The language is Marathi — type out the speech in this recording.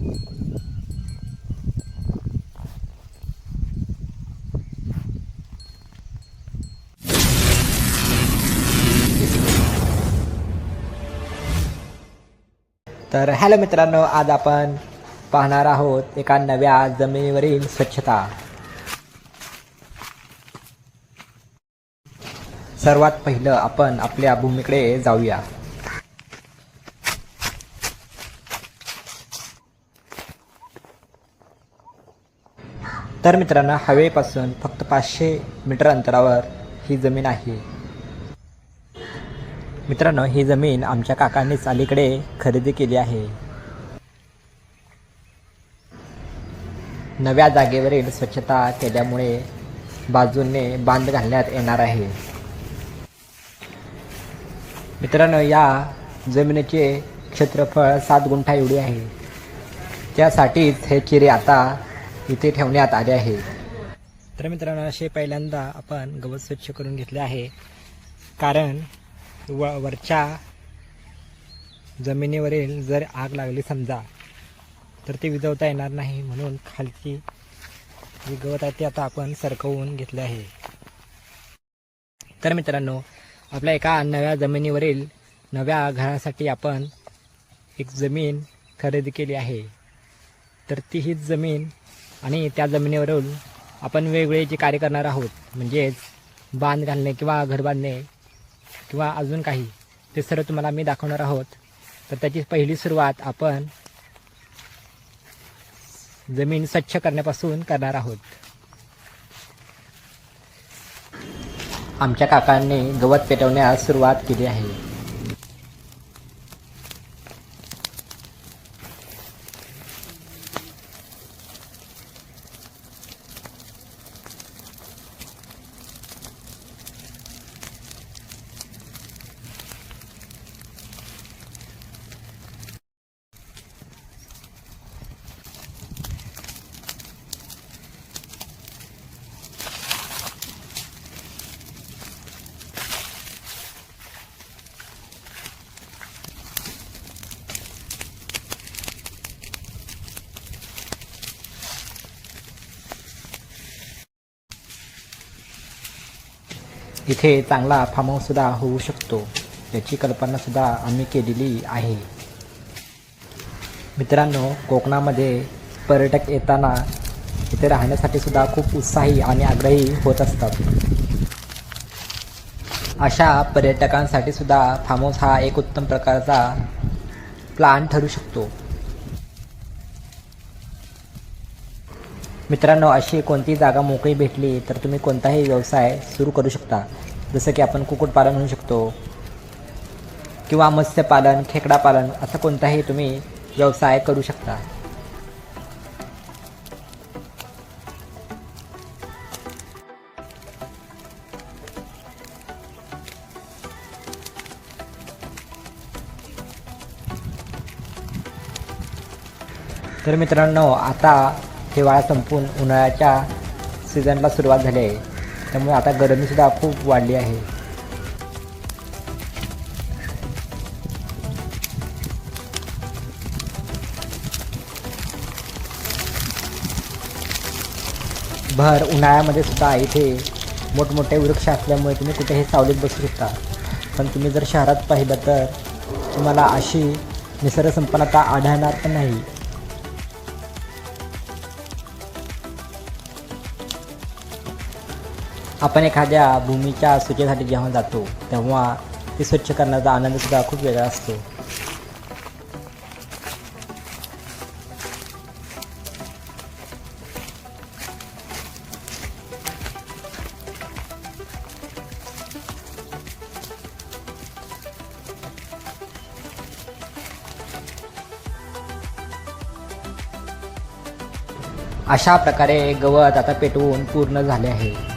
तर हॅलो मित्रांनो आज आपण पाहणार आहोत एका नव्या जमिनीवरील स्वच्छता. सर्वात पहिलं आपण आपल्या भूमीकडे जाऊया. तर मित्रांनो हवेपासून फक्त पाचशे मीटर अंतरावर ही जमीन आहे. मित्रांनो ही जमीन आमच्या काकांनीच अलीकडे खरेदी केली आहे. नव्या जागेवरील स्वच्छता केल्यामुळे बाजूने बांध घालण्यात येणार आहे. मित्रांनो या जमिनीचे क्षेत्रफळ सात गुंठा एवढी आहे. त्यासाठीच हे चिरे आता इथे ठेवण्यात आले आहे. तर मित्रांनो असे पहिल्यांदा आपण गवत स्वच्छ करून घेतले आहे. कारण व वरच्या जमिनीवरील जर आग लागली समजा तर ते विझवता येणार नाही. म्हणून खालची जी गवत आहे ते आता आपण सरकवून घेतले आहे. तर मित्रांनो आपल्या एका नव्या जमिनीवरील नव्या घरासाठी आपण एक जमीन खरेदी केली आहे. तर ती हीच जमीन आणि त्या जमिनीवरून आपण वेगवेगळे जे कार्य करणार आहोत म्हणजेच बांध घालणे किंवा घर बांधणे किंवा अजून काही ते सर्व तुम्हाला मी दाखवणार आहोत. तर त्याची पहिली सुरुवात आपण जमीन स्वच्छ करण्यापासून करणार आहोत. आमच्या काकांनी गवत पेटवण्यास सुरुवात केली आहे. इथे चांगला फार्मसुद्धा होऊ शकतो. याची कल्पनासुद्धा आम्ही केलेली आहे. मित्रांनो कोकणामध्ये पर्यटक येताना इथे राहण्यासाठी सुद्धा खूप उत्साही आणि आग्रही होत असतात. अशा पर्यटकांसाठी सुद्धा फार्म हाऊस हा एक उत्तम प्रकारचा प्लान ठरू शकतो. मित्रांनो अशी कोणती जागा मोकळी भेटली तर तुम्ही कोणताही व्यवसाय सुरू करू शकता. जसं की आपण कुक्कुटपालन म्हणू शकतो किंवा मत्स्यपालन खेकडापालन असा कोणताही तुम्ही व्यवसाय करू शकता. तर मित्रांनो आता हिवाळा संपून उन्हाळ्याच्या सीझनला सुरुवात झाली आहे. त्यामुळे आता गरमीसुद्धा खूप वाढली आहे. भर उन्हाळ्यामध्ये सुद्धा इथे मोठमोठे वृक्ष असल्यामुळे तुम्ही कुठेही सावलीत बसू शकता. पण तुम्ही जर शहरात पाहिलं तर तुम्हाला अशी निसर्गसंपन्नता आढळणार पण नाही. आपण एखाद्या भूमीच्या स्वच्छतेसाठी जेव्हा जातो तेव्हा ते स्वच्छ करण्याचा आनंदसुद्धा खूप वेगळा असतो. अशा प्रकारे गवत आता पेटवून पूर्ण झाले आहे.